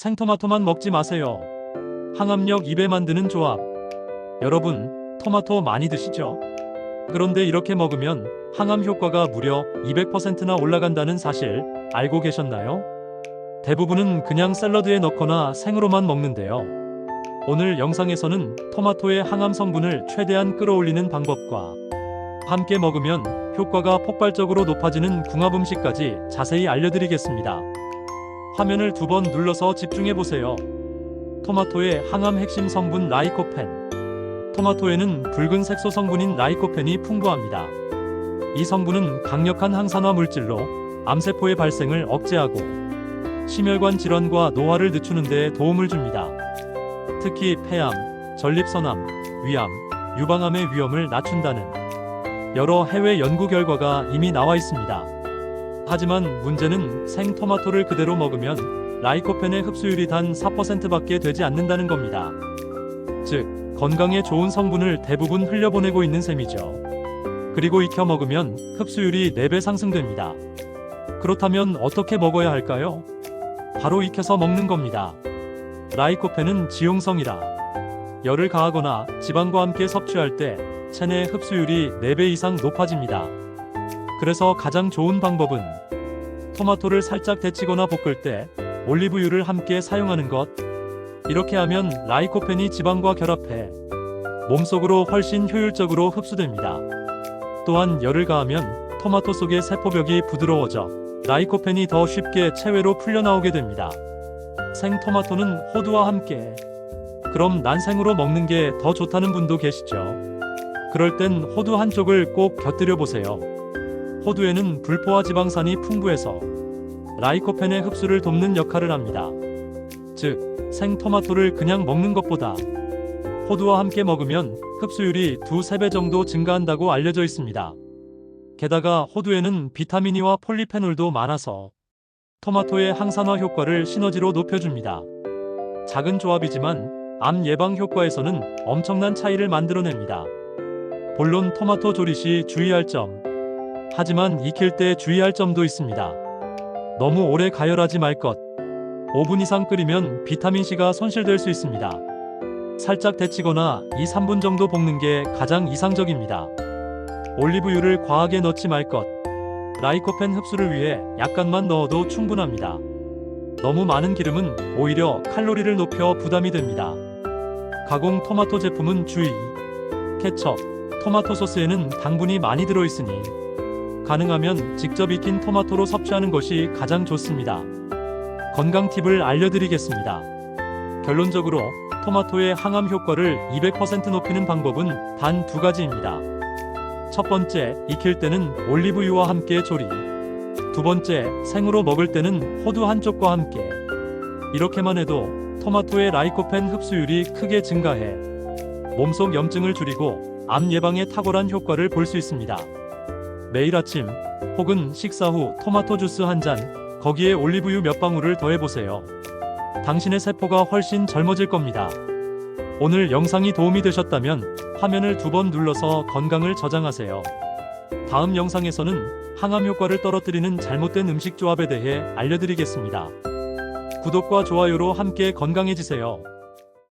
생토마토만 먹지 마세요. 항암력 2배 만드는 조합. 여러분, 토마토 많이 드시죠? 그런데 이렇게 먹으면 항암 효과가 무려 200%나 올라간다는 사실 알고 계셨나요? 대부분은 그냥 샐러드에 넣거나 생으로만 먹는데요. 오늘 영상에서는 토마토의 항암 성분을 최대한 끌어올리는 방법과 함께 먹으면 효과가 폭발적으로 높아지는 궁합 음식까지 자세히 알려드리겠습니다. 화면을 두 번 눌러서 집중해 보세요. 토마토의 항암 핵심 성분 라이코펜. 토마토에는 붉은 색 소 성분인 라이코펜이 풍부합니다. 이 성분은 강력한 항산화 물질로 암세포의 발생을 억제하고 심혈관 질환과 노화를 늦추는 데 도움을 줍니다. 특히 폐암, 전립선암, 위암, 유방암의 위험을 낮춘다는 여러 해외 연구 결과가 이미 나와 있습니다. 하지만 문제는 생토마토를 그대로 먹으면 라이코펜의 흡수율이 단 4%밖에 되지 않는다는 겁니다. 즉, 건강에 좋은 성분을 대부분 흘려보내고 있는 셈이죠. 그리고 익혀 먹으면 흡수율이 4배 상승됩니다. 그렇다면 어떻게 먹어야 할까요? 바로 익혀서 먹는 겁니다. 라이코펜은 지용성이라 열을 가하거나 지방과 함께 섭취할 때 체내 흡수율이 4배 이상 높아집니다. 그래서 가장 좋은 방법은 토마토를 살짝 데치거나 볶을 때 올리브유를 함께 사용하는 것. 이렇게 하면 라이코펜이 지방과 결합해 몸속으로 훨씬 효율적으로 흡수됩니다. 또한 열을 가하면 토마토 속의 세포벽이 부드러워져 라이코펜이 더 쉽게 체외로 풀려나오게 됩니다. 생 토마토는 호두와 함께 그럼 난 생으로 먹는 게 더 좋다는 분도 계시죠. 그럴 땐 호두 한쪽을 꼭 곁들여 보세요. 호두에는 불포화 지방산이 풍부해서 라이코펜의 흡수를 돕는 역할을 합니다. 즉, 생 토마토를 그냥 먹는 것보다 호두와 함께 먹으면 흡수율이 두세 배 정도 증가한다고 알려져 있습니다. 게다가 호두에는 비타민 E와 폴리페놀도 많아서 토마토의 항산화 효과를 시너지로 높여줍니다. 작은 조합이지만 암 예방 효과에서는 엄청난 차이를 만들어냅니다. 본론 토마토 조리 시 주의할 점. 하지만 익힐 때 주의할 점도 있습니다. 너무 오래 가열하지 말 것. 5분 이상 끓이면 비타민C가 손실될 수 있습니다. 살짝 데치거나 2, 3분 정도 볶는 게 가장 이상적입니다. 올리브유를 과하게 넣지 말 것. 라이코펜 흡수를 위해 약간만 넣어도 충분합니다. 너무 많은 기름은 오히려 칼로리를 높여 부담이 됩니다. 가공 토마토 제품은 주의. 케첩, 토마토 소스에는 당분이 많이 들어있으니 가능하면 직접 익힌 토마토로 섭취하는 것이 가장 좋습니다. 건강 팁을 알려드리겠습니다. 결론적으로 토마토의 항암 효과를 200% 높이는 방법은 단 두 가지입니다. 첫 번째, 익힐 때는 올리브유와 함께 조리. 두 번째, 생으로 먹을 때는 호두 한쪽과 함께. 이렇게만 해도 토마토의 라이코펜 흡수율이 크게 증가해 몸속 염증을 줄이고 암 예방에 탁월한 효과를 볼 수 있습니다. 매일 아침 혹은 식사 후 토마토 주스 한 잔, 거기에 올리브유 몇 방울을 더해보세요. 당신의 세포가 훨씬 젊어질 겁니다. 오늘 영상이 도움이 되셨다면 화면을 두 번 눌러서 건강을 저장하세요. 다음 영상에서는 항암 효과를 떨어뜨리는 잘못된 음식 조합에 대해 알려드리겠습니다. 구독과 좋아요로 함께 건강해지세요.